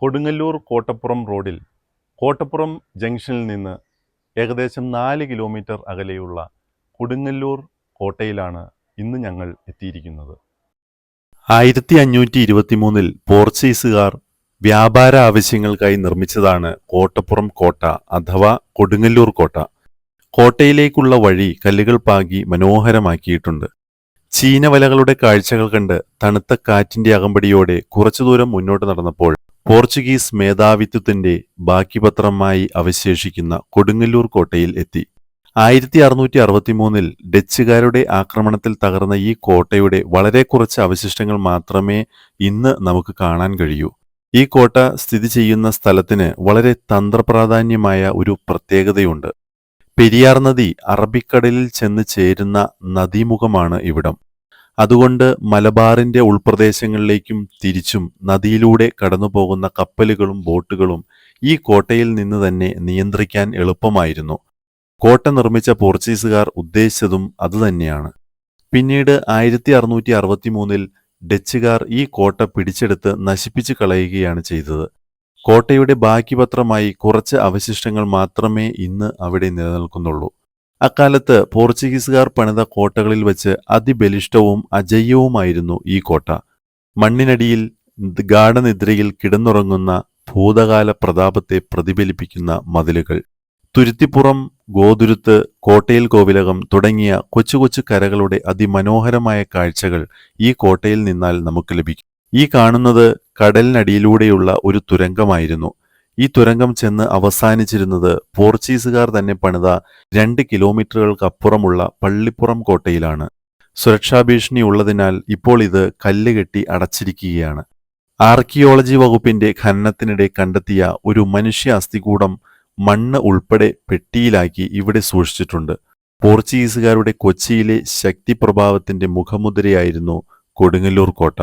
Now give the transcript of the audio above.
കൊടുങ്ങല്ലൂർ കോട്ടപ്പുറം റോഡിൽ കോട്ടപ്പുറം ജംഗ്ഷനിൽ നിന്ന് ഏകദേശം നാല് കിലോമീറ്റർ അകലെയുള്ള കൊടുങ്ങല്ലൂർ കോട്ടയിലാണ് ഇന്ന് ഞങ്ങൾ എത്തിയിരിക്കുന്നത്. ആയിരത്തി അഞ്ഞൂറ്റി ഇരുപത്തിമൂന്നിൽ പോർച്ചുഗീസുകാർ വ്യാപാര ആവശ്യങ്ങൾക്കായി നിർമ്മിച്ചതാണ് കോട്ടപ്പുറം കോട്ട അഥവാ കൊടുങ്ങല്ലൂർ കോട്ട. കോട്ടയിലേക്കുള്ള വഴി കല്ലുകൾ പാകി മനോഹരമാക്കിയിട്ടുണ്ട്. ചീനവലകളുടെ കാഴ്ചകൾ കണ്ട് തണുത്ത കാറ്റിന്റെ അകമ്പടിയോടെ കുറച്ചു ദൂരം മുന്നോട്ട് നടന്നപ്പോൾ പോർച്ചുഗീസ് മേധാവിത്വത്തിന്റെ ബാക്കി പത്രമായി അവശേഷിക്കുന്ന കൊടുങ്ങല്ലൂർ കോട്ടയിൽ എത്തി. ആയിരത്തി അറുന്നൂറ്റി അറുപത്തിമൂന്നിൽ ഡച്ചുകാരുടെ ആക്രമണത്തിൽ തകർന്ന ഈ കോട്ടയുടെ വളരെ കുറച്ച് അവശിഷ്ടങ്ങൾ മാത്രമേ ഇന്ന് നമുക്ക് കാണാൻ കഴിയൂ. ഈ കോട്ട സ്ഥിതി ചെയ്യുന്ന സ്ഥലത്തിന് വളരെ തന്ത്രപ്രാധാന്യമായ ഒരു പ്രത്യേകതയുണ്ട്. പെരിയാർ നദി അറബിക്കടലിൽ ചെന്ന് ചേരുന്ന നദീമുഖമാണ് ഇവിടം. അതുകൊണ്ട് മലബാറിന്റെ ഉൾപ്രദേശങ്ങളിലേക്കും തിരിച്ചും നദിയിലൂടെ കടന്നുപോകുന്ന കപ്പലുകളും ബോട്ടുകളും ഈ കോട്ടയിൽ നിന്ന് തന്നെ നിയന്ത്രിക്കാൻ എളുപ്പമായിരുന്നു. കോട്ട നിർമ്മിച്ച പോർച്ചുഗീസുകാർ ഉദ്ദേശിച്ചതും അതുതന്നെയാണ്. പിന്നീട് ആയിരത്തി അറുന്നൂറ്റി അറുപത്തിമൂന്നിൽ ഡച്ചുകാർ ഈ കോട്ട പിടിച്ചെടുത്ത് നശിപ്പിച്ചു കളയുകയാണ് ചെയ്തത്. കോട്ടയുടെ ബാക്കിപത്രമായി കുറച്ച് അവശിഷ്ടങ്ങൾ മാത്രമേ ഇന്ന് അവിടെ നിലനിൽക്കുന്നുള്ളൂ. അക്കാലത്ത് പോർച്ചുഗീസുകാർ പണിത കോട്ടകളിൽ വച്ച് അതിബലിഷ്ടവും അജയ്യവുമായിരുന്നു ഈ കോട്ട. മണ്ണിനടിയിൽ ഗാഠനിദ്രയിൽ കിടന്നുറങ്ങുന്ന ഭൂതകാല പ്രതാപത്തെ പ്രതിഫലിപ്പിക്കുന്ന മതിലുകൾ. തുരുത്തിപ്പുറം ഗോതുരുത്ത് കോട്ടയിൽ കോവിലകം തുടങ്ങിയ കൊച്ചു കൊച്ചു കരകളുടെ അതിമനോഹരമായ കാഴ്ചകൾ ഈ കോട്ടയിൽ നിന്നാൽ നമുക്ക് ലഭിക്കും. ഈ കാണുന്നത് കടലിനടിയിലൂടെയുള്ള ഒരു തുരങ്കമായിരുന്നു. ഈ തുരങ്കം ചെന്ന് അവസാനിച്ചിരുന്നത് പോർച്ചുഗീസുകാർ തന്നെ പണിത രണ്ട് കിലോമീറ്ററുകൾക്കപ്പുറമുള്ള പള്ളിപ്പുറം കോട്ടയിലാണ്. സുരക്ഷാ ഭീഷണി ഉള്ളതിനാൽ ഇപ്പോൾ ഇത് കല്ലുകെട്ടി അടച്ചിരിക്കുകയാണ്. ആർക്കിയോളജി വകുപ്പിന്റെ ഖനനത്തിനിടെ കണ്ടെത്തിയ ഒരു മനുഷ്യ അസ്ഥികൂടം മണ്ണ് ഉൾപ്പെടെ പെട്ടിയിലാക്കി ഇവിടെ സൂക്ഷിച്ചിട്ടുണ്ട്. പോർച്ചുഗീസുകാരുടെ കൊച്ചിയിലെ ശക്തിപ്രഭാവത്തിന്റെ മുഖമുദ്രയായിരുന്നു കൊടുങ്ങല്ലൂർ കോട്ട.